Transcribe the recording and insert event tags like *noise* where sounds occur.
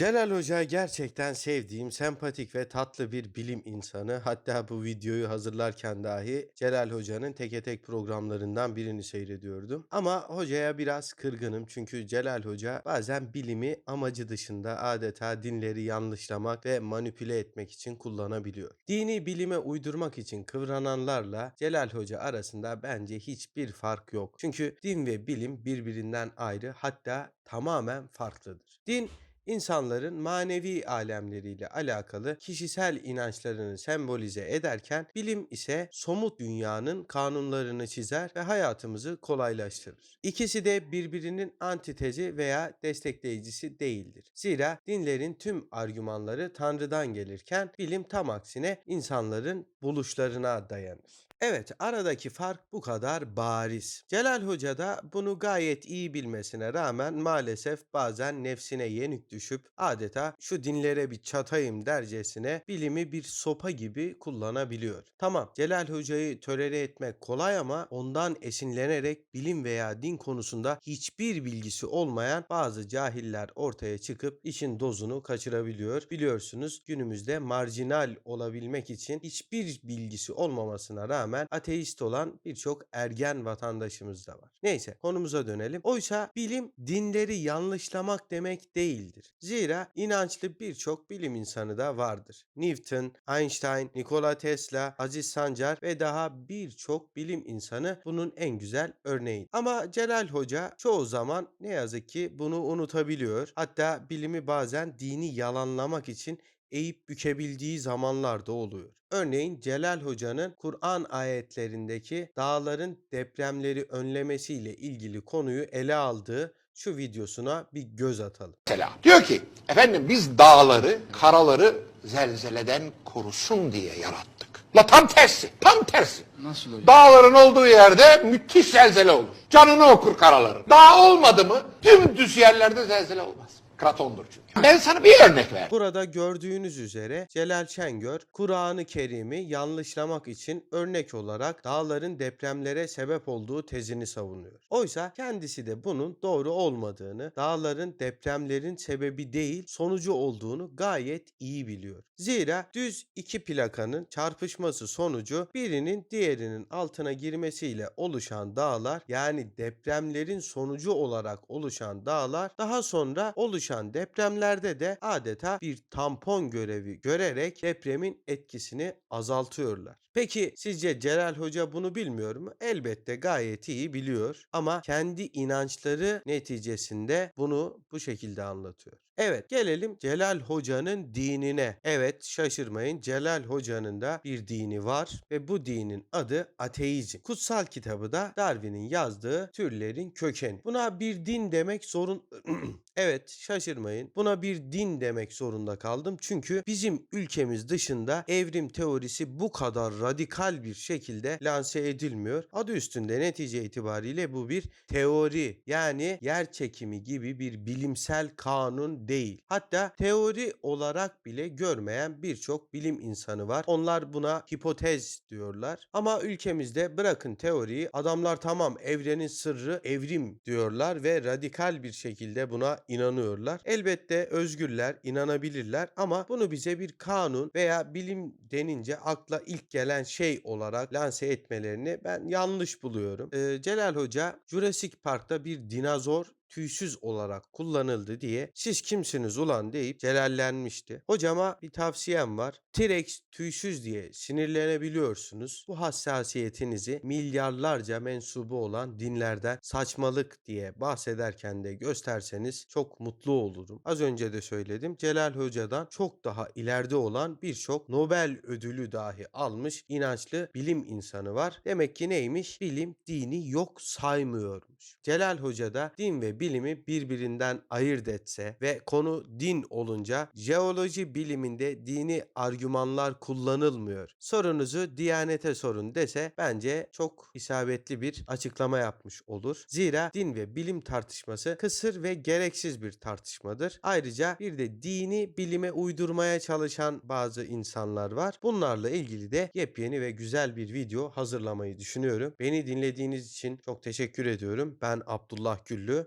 Celal Hoca gerçekten sevdiğim, sempatik ve tatlı bir bilim insanı. Hatta bu videoyu hazırlarken dahi Celal Hoca'nın teke tek programlarından birini seyrediyordum. Ama hocaya biraz kırgınım çünkü Celal Hoca bazen bilimi amacı dışında adeta dinleri yanlışlamak ve manipüle etmek için kullanabiliyor. Dini bilime uydurmak için kıvrananlarla Celal Hoca arasında bence hiçbir fark yok. Çünkü din ve bilim birbirinden ayrı hatta tamamen farklıdır. Din insanların manevi alemleriyle alakalı kişisel inançlarını sembolize ederken bilim ise somut dünyanın kanunlarını çizer ve hayatımızı kolaylaştırır. İkisi de birbirinin antitezi veya destekleyicisi değildir. Zira dinlerin tüm argümanları Tanrı'dan gelirken bilim tam aksine insanların buluşlarına dayanır. Evet, aradaki fark bu kadar bariz. Celal Hoca da bunu gayet iyi bilmesine rağmen maalesef bazen nefsine yenik düşüp adeta şu dinlere bir çatayım dercesine bilimi bir sopa gibi kullanabiliyor. Tamam, Celal Hoca'yı tolere etmek kolay ama ondan esinlenerek bilim veya din konusunda hiçbir bilgisi olmayan bazı cahiller ortaya çıkıp işin dozunu kaçırabiliyor. Biliyorsunuz günümüzde marjinal olabilmek için hiçbir bilgisi olmamasına rağmen ateist olan birçok ergen vatandaşımız da var. Neyse konumuza dönelim. Oysa bilim dinleri yanlışlamak demek değildir. Zira inançlı birçok bilim insanı da vardır. Newton, Einstein, Nikola Tesla, Aziz Sancar ve daha birçok bilim insanı bunun en güzel örneği. Ama Celal Hoca çoğu zaman ne yazık ki bunu unutabiliyor. Hatta bilimi bazen dini yalanlamak için eğip bükebildiği zamanlar da oluyor. Örneğin Celal Hoca'nın Kur'an ayetlerindeki dağların depremleri önlemesiyle ilgili konuyu ele aldığı şu videosuna bir göz atalım. Mesela diyor ki efendim biz dağları, karaları zelzeleden korusun diye yarattık. La tam tersi, tam tersi. Nasıl hocam? Dağların olduğu yerde müthiş zelzele olur. Canını okur karaların. Dağ olmadı mı dümdüz yerlerde zelzele olmaz. Kratondur çünkü. Ben sana bir örnek ver. Burada gördüğünüz üzere Celal Şengör Kur'an-ı Kerim'i yanlışlamak için örnek olarak dağların depremlere sebep olduğu tezini savunuyor. Oysa kendisi de bunun doğru olmadığını, dağların depremlerin sebebi değil sonucu olduğunu gayet iyi biliyor. Zira düz iki plakanın çarpışması sonucu birinin diğerinin altına girmesiyle oluşan dağlar yani depremlerin sonucu olarak oluşan dağlar daha sonra oluşan depremlerde de adeta bir tampon görevi görerek depremin etkisini azaltıyorlar. Peki sizce Celal Hoca bunu bilmiyor mu? Elbette gayet iyi biliyor ama kendi inançları neticesinde bunu bu şekilde anlatıyor. Evet gelelim Celal Hoca'nın dinine. Evet şaşırmayın Celal Hoca'nın da bir dini var ve bu dinin adı ateizm. Kutsal kitabı da Darwin'in yazdığı türlerin kökeni. Buna bir din demek zorun... *clears throat* evet şaşırmayın. Buna bir din demek zorunda kaldım. Çünkü bizim ülkemiz dışında evrim teorisi bu kadar radikal bir şekilde lanse edilmiyor. Adı üstünde netice itibariyle bu bir teori. Yani yer çekimi gibi bir bilimsel kanun değil. Hatta teori olarak bile görmeyen birçok bilim insanı var. Onlar buna hipotez diyorlar. Ama ülkemizde bırakın teoriyi adamlar tamam evrenin sırrı evrim diyorlar ve radikal bir şekilde buna inanıyorlar. Elbette özgürler, inanabilirler ama bunu bize bir kanun veya bilim denince akla ilk gelen şey olarak lanse etmelerini ben yanlış buluyorum. Ee, Celal Hoca Jurassic Park'ta bir dinozor tüysüz olarak kullanıldı diye siz kimsiniz ulan deyip celallenmişti. Hocama bir tavsiyem var. T-Rex tüysüz diye sinirlenebiliyorsunuz. Bu hassasiyetinizi milyarlarca mensubu olan dinlerden saçmalık diye bahsederken de gösterseniz çok mutlu olurum. Az önce de söyledim. Celal Hoca'dan çok daha ileride olan birçok Nobel ödülü dahi almış inançlı bilim insanı var. Demek ki neymiş? Bilim dini yok saymıyormuş. Celal Hoca da din ve bilimi birbirinden ayırt etse ve konu din olunca jeoloji biliminde dini argümanlar kullanılmıyor. Sorunuzu Diyanete sorun dese bence çok isabetli bir açıklama yapmış olur. Zira din ve bilim tartışması kısır ve gereksiz bir tartışmadır. Ayrıca bir de dini bilime uydurmaya çalışan bazı insanlar var. Bunlarla ilgili de yepyeni ve güzel bir video hazırlamayı düşünüyorum. Beni dinlediğiniz için çok teşekkür ediyorum. Ben Abdullah Güllü.